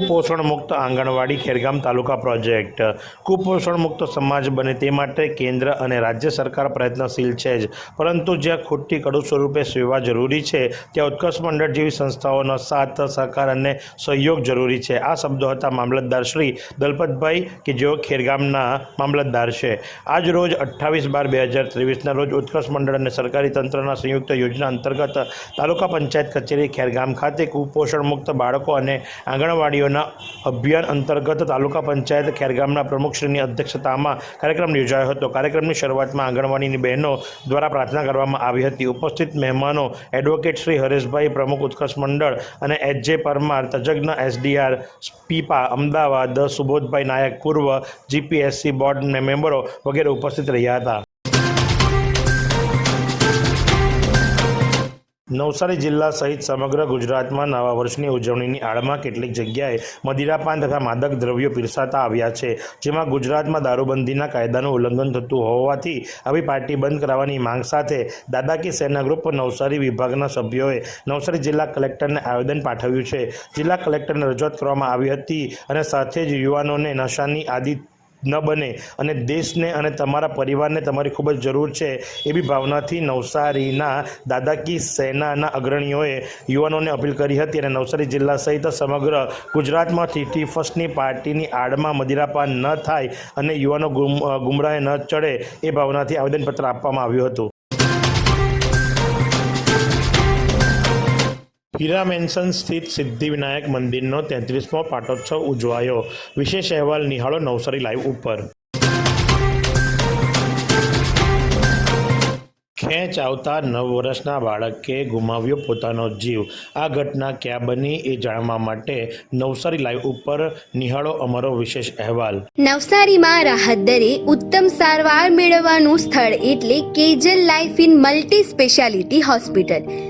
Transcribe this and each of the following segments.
કુપોષણ મુક્ત આંગણવાડી ખેરગામ તાલુકા પ્રોજેક્ટ. કુપોષણ મુક્ત સમાજ બને તે માટે કેન્દ્ર અને રાજ્ય સરકાર પ્રયત્નશીલ છે જ. પરંતુ જ્યાં ખોટી કડુ સ્વરૂપે સેવા જરૂરી છે, ત્યાં ઉત્કર્ષ મંડળ જેવી સંસ્થાઓનો સાથ, સહકાર અને સહયોગ જરૂરી છે. આ શબ્દો હતા મામલતદાર શ્રી દલપતભાઈ કે જેઓ ખેરગામના મામલતદાર છે. આજ રોજ અઠ્ઠાવીસ બાર બે હજાર ત્રેવીસના રોજ ઉત્કર્ષ મંડળ અને સરકારી તંત્રના સંયુક્ત યોજના અંતર્ગત તાલુકા પંચાયત કચેરી ખેરગામ ખાતે કુપોષણ મુક્ત બાળકો અને આંગણવાડીઓના અભિયાન અંતર્ગત તાલુકા પંચાયત ખેરગામના પ્રમુખશ્રીની અધ્યક્ષતામાં કાર્યક્રમ યોજાયો હતો. કાર્યક્રમની શરૂઆતમાં આંગણવાડીની બહેનો દ્વારા પ્રાર્થના કરવામાં આવી હતી. ઉપસ્થિત મહેમાનો એડવોકેટ શ્રી હરેશભાઈ પ્રમુખ ઉત્કર્ષ મંડળ અને એચ જે પરમાર, તજજ્ઞ એસડીઆર, પીપા, અમદાવાદ, સુબોધભાઈ નાયક પૂર્વ, જીપીએસસી બોર્ડના મેમ્બરો વગેરે ઉપસ્થિત રહ્યા હતા. નવસારી જિલ્લા સહિત સમગ્ર ગુજરાતમાં નવા વર્ષની ઉજવણીની આડમાં કેટલીક જગ્યાએ મદિરાપાન તથા માદક દ્રવ્યો પીરસાતા આવ્યા છે, જેમાં ગુજરાતમાં દારૂબંધીના કાયદાનું ઉલ્લંઘન થતું હોવાથી આવી પાર્ટી બંધ કરાવવાની માંગ સાથે દાદાકી સેના ગ્રુપ નવસારી વિભાગના સભ્યોએ નવસારી જિલ્લા કલેક્ટરને આવેદન પાઠવ્યું છે. જિલ્લા કલેક્ટરને રજૂઆત કરવામાં આવી હતી અને સાથે જ યુવાનોને નશાની આદિ ન બને. અને દેશને અને તમારા પરિવારને તમારી ખૂબ જ જરૂર છે એવી ભાવનાથી નવસારીના દાદાકી સેનાના અગ્રણીઓએ યુવાનોને અપીલ કરી હતી અને નવસારી જિલ્લા સહિત સમગ્ર ગુજરાતમાં થર્ટી ફર્સ્ટની પાર્ટીની આડમાં મદિરાપાન ન થાય અને યુવાનો ગુમ ગુમરાહે ન ચડે એ ભાવનાથી આવેદનપત્ર આપવામાં આવ્યું હતું. હીરા મેન્શન સ્થિત સિદ્ધિવિનાયક મંદિરનો તેત્રીસમો પાટોત્સવ ઉજવાયો. વિશેષ અહેવાલ નિહાળો નવસારી લાઈવ ઉપર. ખેંચ આવતા નવ વર્ષના બાળકે ગુમાવ્યો પોતાનો જીવ. આ ઘટના ક્યાં બની એ જાણવા માટે નવસારી લાઈવ ઉપર નિહાળો અમારો વિશેષ અહેવાલ. નવસારીમાં રાહત દરે ઉત્તમ સારવાર મેળવવાનું સ્થળ એટલે Kejal life in multi speciality hospital.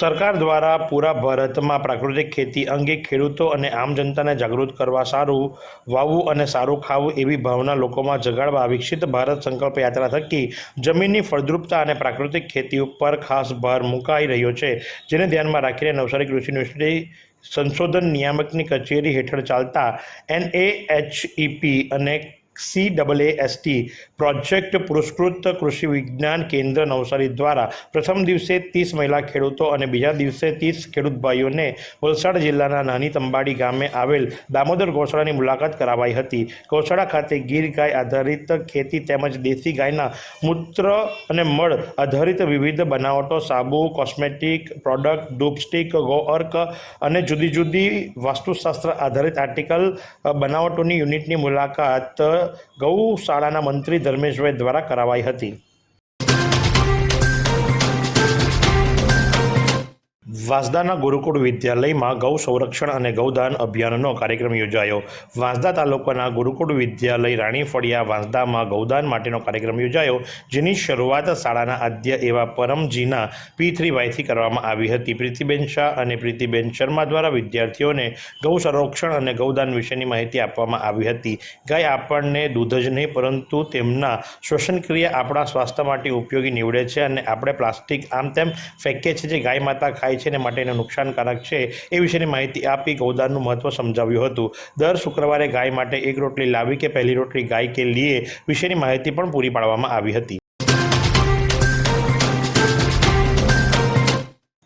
સરકાર દ્વારા પૂરા ભારતમાં પ્રાકૃતિક ખેતી અંગે ખેડૂતો અને આમ જનતાને જાગૃત કરવા સારું વાવવું અને સારું ખાવું એવી ભાવના લોકોમાં જગાડવા વિકસિત ભારત સંકલ્પ યાત્રા થકી જમીનની ફળદ્રુપતા અને પ્રાકૃતિક ખેતી ઉપર ખાસ ભાર મુકાઈ રહ્યો છે, જેને ધ્યાનમાં રાખીને નવસારી કૃષિ યુનિવર્સિટી સંશોધન નિયામકની કચેરી હેઠળ ચાલતા એનએએચઈપી અને સી ડબલ એસટી પ્રોજેક્ટ પુરસ્કૃત કૃષિ વિજ્ઞાન કેન્દ્ર નવસારી દ્વારા પ્રથમ દિવસે ત્રીસ મહિલા ખેડૂતો અને બીજા દિવસે ત્રીસ ખેડૂત ભાઈઓને વલસાડ જિલ્લાના નાની તંબાડી ગામે આવેલ દામોદર ગૌશાળાની મુલાકાત કરાવાઈ હતી. ગૌશાળા ખાતે ગીર ગાય આધારિત ખેતી તેમજ દેશી ગાયના મૂત્ર અને મળ આધારિત વિવિધ બનાવટો, સાબુ, કોસ્મેટિક પ્રોડક્ટ ડૂપસ્ટિક ગોઅર્ક અને જુદી જુદી વાસ્તુશાસ્ત્ર આધારિત આર્ટિકલ બનાવટોની યુનિટની મુલાકાત ગૌશાળાના મંત્રી ધર્મેશભાઈ દ્વારા કરાવાઈ હતી. વાંસદાના ગુરુકુળ વિદ્યાલયમાં ગૌ સંરક્ષણ અને ગૌદાન અભિયાનનો કાર્યક્રમ યોજાયો. વાંસદા તાલુકાના ગુરુકુળ વિદ્યાલય રાણી ફળિયા વાંસદામાં ગૌદાન માટેનો કાર્યક્રમ યોજાયો, જેની શરૂઆત શાળાના આદ્ય એવા પરમજીના પી થ્રી વાયથી કરવામાં આવી હતી. પ્રીતિબેન શાહ અને પ્રીતિબેન શર્મા દ્વારા વિદ્યાર્થીઓને ગૌ સંરક્ષણ અને ગૌદાન વિશેની માહિતી આપવામાં આવી હતી. ગાય આપણને, દૂધ જ નહીં, પરંતુ તેમના શ્વસન ક્રિયા આપણા સ્વાસ્થ્ય માટે ઉપયોગી નીવડે છે અને આપણે પ્લાસ્ટિક આમ તેમ ફેંકીએ છીએ જે ગાય માતા ખાય છે ને માટે એને નુકસાનકારક છે એ વિશેની માહિતી આપી ગૌદાનનું મહત્વ સમજાવ્યું હતું. દર શુક્રવારે ગાય માટે એક રોટલી લાવી કે પહેલી રોટલી ગાય કે લીએ વિશેની માહિતી પણ પૂરી પાડવામાં આવી હતી.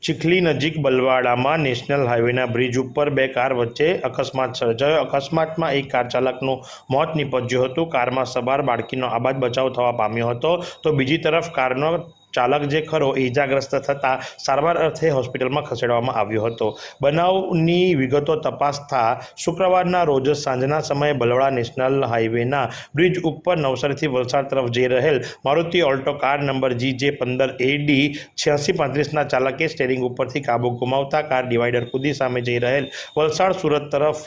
ચીખલી નજીક બલવાડામાં નેશનલ હાઈવેના બ્રિજ ઉપર બે કાર વચ્ચે અકસ્માત સર્જાયો. અકસ્માતમાં એક કાર ચાલકનું મોત નિપજ્યું હતું. કારમાં સવાર બાળકીનો આબાદ બચાવ થવા પામ્યો હતો. તો બીજી તરફ કારનો ચાલક જે ખરો ઈજાગ્રસ્ત થતાં સારવાર અર્થે હોસ્પિટલમાં ખસેડવામાં આવ્યો હતો. બનાવની વિગતો તપાસતા શુક્રવારના રોજ સાંજના સમયે બલવડા નેશનલ હાઈવેના બ્રિજ ઉપર નવસારીથી વલસાડ તરફ જઈ રહેલ Maruti Alto car number G J પંદર એડી છ્યાસી પાંત્રીસના ચાલકે સ્ટેરિંગ ઉપરથી કાબુ ગુમાવતા કાર ડિવાઈડર કુદી સામે જઈ રહેલ વલસાડ સુરત તરફ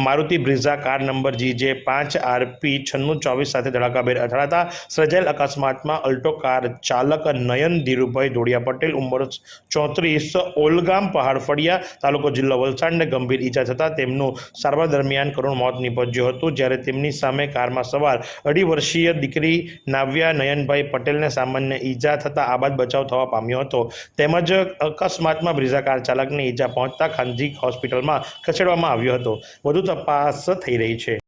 Maruti Brezza car number G J પાંચ આરપી છન્નું ચોવીસ સાથે ધડાકાભેર અથડાતા સર્જાયેલ અકસ્માતમાં અલ્ટો કાર ચાલક નયન ધીરુભાઈ ધોળિયા પટેલ, ઉંમર ચોત્રીસ, ઓલગામ પહાડ ફળિયા તાલુકો જિલ્લો વલસાડને ગંભીર ઈજા થતાં તેમનું સારવાર દરમિયાન કરુણ મોત નીપજ્યું હતું. જ્યારે તેમની સામે કારમાં સવાર અઢી વર્ષીય દીકરી નાવ્યા નયનભાઈ પટેલને સામાન્ય ઈજા થતાં આબાદ બચાવ થવા પામ્યો હતો. તેમજ અકસ્માતમાં બ્રિઝા કાર ચાલકને ઈજા પહોંચતા ખાનગી હોસ્પિટલમાં ખસેડવામાં આવ્યો હતો. વધુ તપાસ થઈ રહી છે.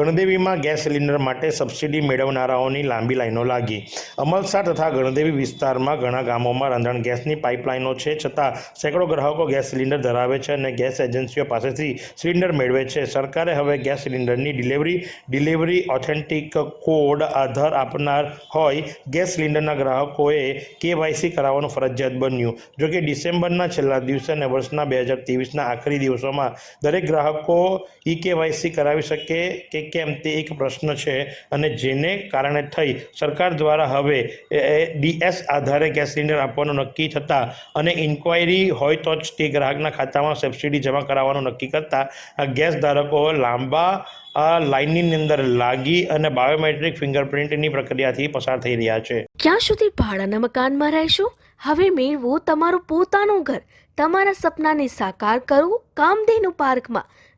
ગણદેવીમાં ગેસ સિલિન્ડર માટે સબસિડી મેળવનારાઓની લાંબી લાઈનો લાગી. અમલસાડ તથા ગણદેવી વિસ્તારમાં ઘણા ગામોમાં રંધણ ગેસની પાઇપલાઇનો છે, છતાં સેંકડો ગ્રાહકો ગેસ સિલિન્ડર ધરાવે છે અને ગેસ એજન્સીઓ પાસેથી સિલિન્ડર મેળવે છે. સરકારે હવે ગેસ સિલિન્ડરની delivery delivery authentic code Aadhaar આપનાર હોય ગેસ સિલિન્ડરના ગ્રાહકોએ કેવાયસી કરાવવાનું ફરજિયાત બન્યું. જોકે ડિસેમ્બરના છેલ્લા દિવસે અને વર્ષના બે હજાર ત્રેવીસના આખરી દિવસોમાં દરેક ગ્રાહકો ઈ કેવાયસી કરાવી શકે કે કેમ તે એક પ્રશ્ન છે અને જેને કારણે થઈ. સરકાર દ્વારા હવે ડીએસ આધારે ગેસ સિલિન્ડર આપવાનું નક્કી થતાં અને ઇન્ક્વાયરી હોય તો જ તે ગ્રાહકના ખાતામાં સબસિડી જમા કરાવવાનું નક્કી કરતાં ગેસ ધારકો લાંબા, આ લાઇનની અંદર લાગી અને બાયોમેટ્રિક ફિંગરપ્રિન્ટની પ્રક્રિયાથી પસાર થઈ રહ્યા છે. ક્યાં સુધી ભાડાના મકાનમાં રહેશો? હવે મેળવો તમારું પોતાનું ઘર. તમારા સપનાને સાકાર કરો કામધેનુ પાર્કમાં.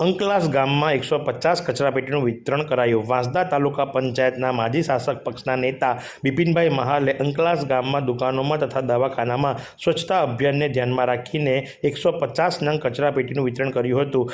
Anklas ગામમાં એકસો પચાસ કચરાપેટીનું વિતરણ કરાયું. વાંસદા તાલુકા પંચાયતના માજી શાસક પક્ષના નેતા બિપિનભાઈ મહાલે અંકલાસ ગામમાં દુકાનોમાં તથા દવાખાનામાં સ્વચ્છતા અભિયાનને ધ્યાનમાં રાખીને એકસો પચાસ નંગ કચરાપેટીનું વિતરણ કર્યું હતું.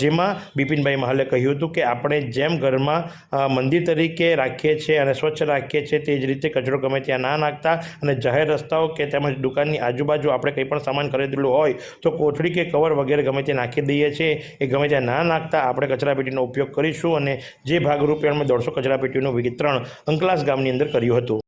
જેમાં બિપિનભાઈ મહાલે કહ્યું હતું કે આપણે જેમ ઘરમાં મંદિર તરીકે રાખીએ છીએ અને સ્વચ્છ રાખીએ છીએ તે જ રીતે કચરો ગમે ત્યાં ના નાખતા અને જાહેર રસ્તાઓ કે તેમજ દુકાનની આજુબાજુ આપણે કંઈ પણ સામાન ખરીદેલું હોય તો કોથળી કે કવર વગેરે ગમે તે નાખી દઈએ છીએ. એ ગમે ત્યાં ના નાખતા આપણે કચરાપેટીનો ઉપયોગ કરીશું અને જે ભાગરૂપે અમે દોઢસો કચરાપેટીનું વિતરણ અંકલાસ ગામની અંદર કર્યું હતું.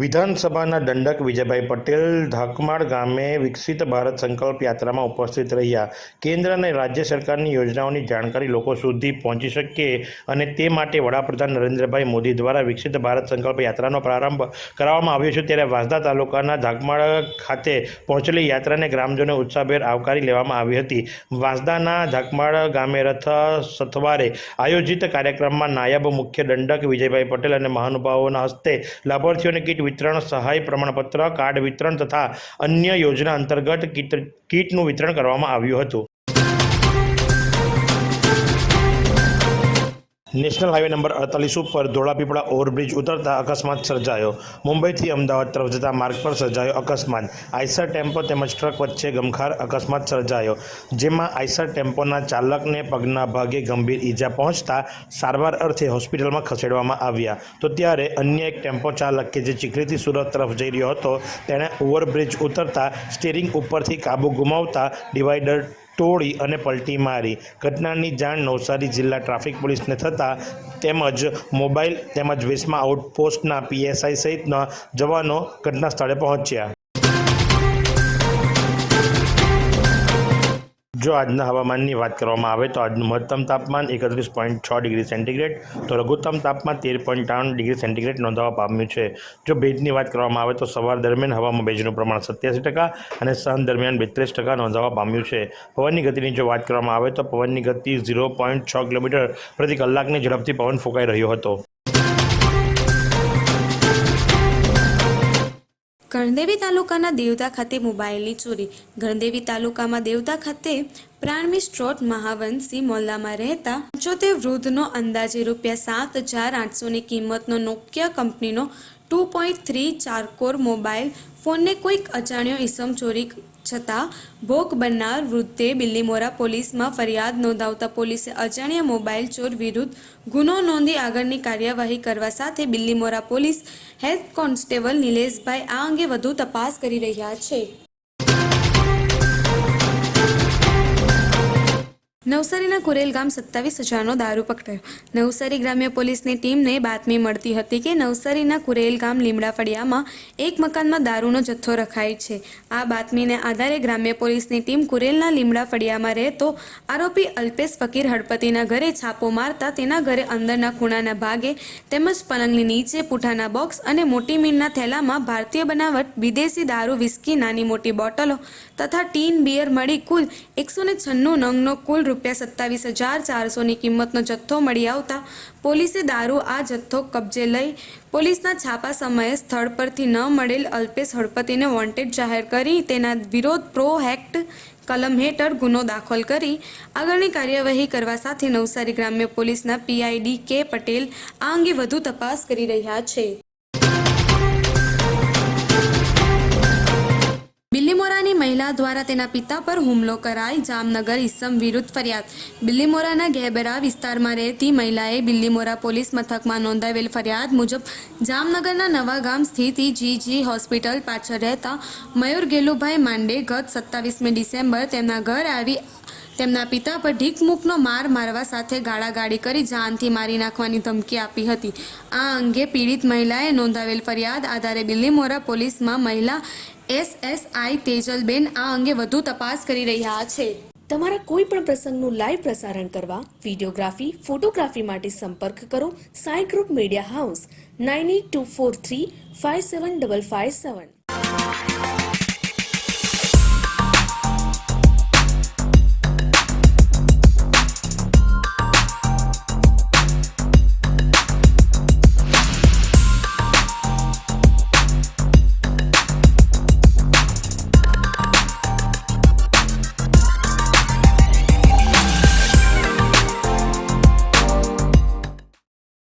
વિધાનસભાના દંડક વિજયભાઈ પટેલ ધાકમાળ ગામે વિકસિત ભારત સંકલ્પ યાત્રામાં ઉપસ્થિત રહ્યા. કેન્દ્ર અને રાજ્ય સરકારની યોજનાઓની જાણકારી લોકો સુધી પહોંચી શકે અને તે માટે વડાપ્રધાન નરેન્દ્રભાઈ મોદી દ્વારા વિકસિત ભારત સંકલ્પ યાત્રાનો પ્રારંભ કરવામાં આવ્યો છે. ત્યારે વાંસદા તાલુકાના ધાકમાળ ખાતે પહોંચેલી યાત્રાને ગ્રામજનો ઉત્સાહભેર આવકારી લેવામાં આવી હતી. વાંસદાના ધાકમાળ ગામે રથ સથવારે આયોજિત કાર્યક્રમમાં નાયબ મુખ્ય દંડક વિજયભાઈ પટેલ અને મહાનુભાવોના હસ્તે લાભાર્થીઓને કીટ વિતરણ સહાય પ્રમાણપત્ર, કાર્ડ વિતરણ તથા અન્ય યોજના અંતર્ગત કીટ, કીટનું વિતરણ કરવામાં આવ્યું હતું. નેશનલ હાઈવે નંબર અડતાલીસ ઉપર ધોળાપીપળા ઓવરબ્રિજ ઉતરતા અકસ્માત સર્જાયો. મુંબઈથી અમદાવાદ તરફ જતા માર્ગ પર સર્જાયો અકસ્માત. આઈસર ટેમ્પો તેમજ ટ્રક વચ્ચે ગમખાર અકસ્માત સર્જાયો, જેમાં આઈસર ટેમ્પોના ચાલકને પગના ભાગે ગંભીર ઈજા પહોંચતા સારવાર અર્થે હોસ્પિટલમાં ખસેડવામાં આવ્યા. તો ત્યારે અન્ય એક ટેમ્પો ચાલક કે જે ચીખલીથી સુરત તરફ જઈ રહ્યો હતો, તેણે ઓવરબ્રિજ ઉતરતા સ્ટીરિંગ ઉપરથી કાબુ ગુમાવતા ડિવાઈડર તોડી અને પલટી મારી. ઘટનાની જાણ નવસારી જિલ્લા ટ્રાફિક પોલીસને થતાં તેમજ મોબાઈલ તેમજ વેસમા આઉટપોસ્ટના પીએસઆઈ સહિતના જવાનો ઘટના સ્થળે પહોંચ્યા. જો આજના હવામાનની વાત કરવામાં આવે તો આજનું મહત્તમ તાપમાન એકત્રીસ પોઈન્ટ છ ડિગ્રી સેન્ટીગ્રેડ, તો લઘુત્તમ તાપમાન તેર પોઈન્ટ ત્રણ ડિગ્રી સેન્ટીગ્રેડ નોંધવા પામ્યું છે. જો ભેજની વાત કરવામાં આવે તો સવાર દરમિયાન હવામાં ભેજનું પ્રમાણ સત્યાસી ટકા અને સાંજ દરમિયાન બેત્રીસ ટકા નોંધાવા પામ્યું છે. પવનની ગતિની જો વાત કરવામાં આવે તો પવનની ગતિ ઝીરો પોઈન્ટ છ કિલોમીટર પ્રતિ કલાકની ઝડપથી પવન ફૂંકાઈ રહ્યો હતો. ગણદેવી તાલુકાના દેવતા ખાતે મોબાઈલની ચોરી. ગણદેવી તાલુકામાં દેવતા ખાતે પ્રાણમી સ્ટ્રોટ મહાવંશી મોલ્લામાં રહેતા પંચોતેર વૃદ્ધનો અંદાજે રૂપિયા સાત હજાર આઠસોની કિંમતનો નોકિયા કંપનીનો ટુ પોઈન્ટ થ્રી ચારકોર મોબાઈલ ફોનને કોઈક અજાણ્યો ઇસમ ચોરી છતાં, ભોગ બનનાર વૃદ્ધે બિલ્લીમોરા પોલીસમાં ફરિયાદ નોંધાવતા પોલીસે અજાણ્યા મોબાઈલ ચોર વિરુદ્ધ ગુનો નોંધી આગળની કાર્યવાહી કરવા સાથે Bilimora police head constable Nileshbhai આ અંગે વધુ તપાસ કરી રહ્યા છે. નવસારીના કુરેલ ગામ સત્તાવીસ હજારનો દારૂ પકડાયો. નવસારી ગ્રામ્ય પોલીસની ટીમને બાતમી મળતી હતી કે નવસારીના કુરેલ ગામ લીમડા ફળિયામાં એક મકાનમાં દારૂનો જથ્થો રખાય છે. આ બાતમીને આધારે ગ્રામ્ય પોલીસની ટીમ કુરેલના લીમડા ફળિયામાં રહેતો આરોપી અલ્પેશ ફકીર હળપતિના ઘરે છાપો મારતા તેના ઘરે અંદરના ખૂણાના ભાગે તેમજ પલંગની નીચે પૂઠાના બોક્સ અને મોટી મીણના થેલામાં ભારતીય બનાવટ વિદેશી દારૂ, વિસ્કી, નાની મોટી બોટલો તથા ટીન બિયર મળી કુલ એકસો છન્નું નંગનો કુલ રૂપિયા સત્તાવીસ હજાર ચારસોની કિંમતનો જથ્થો મળી આવતા પોલીસે દારૂ આ જથ્થો કબજે લઈ પોલીસના છાપા સમયે સ્થળ પરથી ન મળેલ અલ્પેશ હળપતિને વોન્ટેડ જાહેર કરી તેના વિરોધ પ્રો હેક્ટ કલમ હેઠળ ગુનો દાખલ કરી આગળની કાર્યવાહી કરવા સાથે નવસારી ગ્રામ્ય પોલીસના પીઆઈડી કે પટેલ આ અંગે વધુ તપાસ કરી રહ્યા છે. બિલ્લીમોરાની મહિલા દ્વારા તેના પિતા પર હુમલો કરાઈ. જામનગર ઇસમ વિરુદ્ધ ફરિયાદ. બિલ્લીમોરાના ગેબરા વિસ્તારમાં રહેતી મહિલાએ બિલ્લીમોરા પોલીસ મથકમાં નોંધાવેલ ફરિયાદ મુજબ જામનગરના નવા ગામ સ્થિત જીજી હોસ્પિટલ પાછળ રહેતા મયુર ગેલુભાઈ માંડે ગત સત્તાવીસમી ડિસેમ્બર તેમના ઘર આવી તેમના પિતા પર ઢીકમૂકનો માર મારવા સાથે ગાળાગાળી કરી જાનથી મારી નાખવાની ધમકી આપી હતી. આ અંગે પીડિત મહિલાએ નોંધાવેલ ફરિયાદ આધારે બિલ્લીમોરા પોલીસમાં મહિલા એસએસઆઈ તેજલબેન આ અંગે વધુ તપાસ કરી રહ્યા છે. તમારા કોઈ પણ પ્રસંગનું લાઈવ પ્રસારણ કરવા વિડીયોગ્રાફી, ફોટોગ્રાફી માટે સંપર્ક કરો Sai group media house, nine eight two four three five seven double five seven.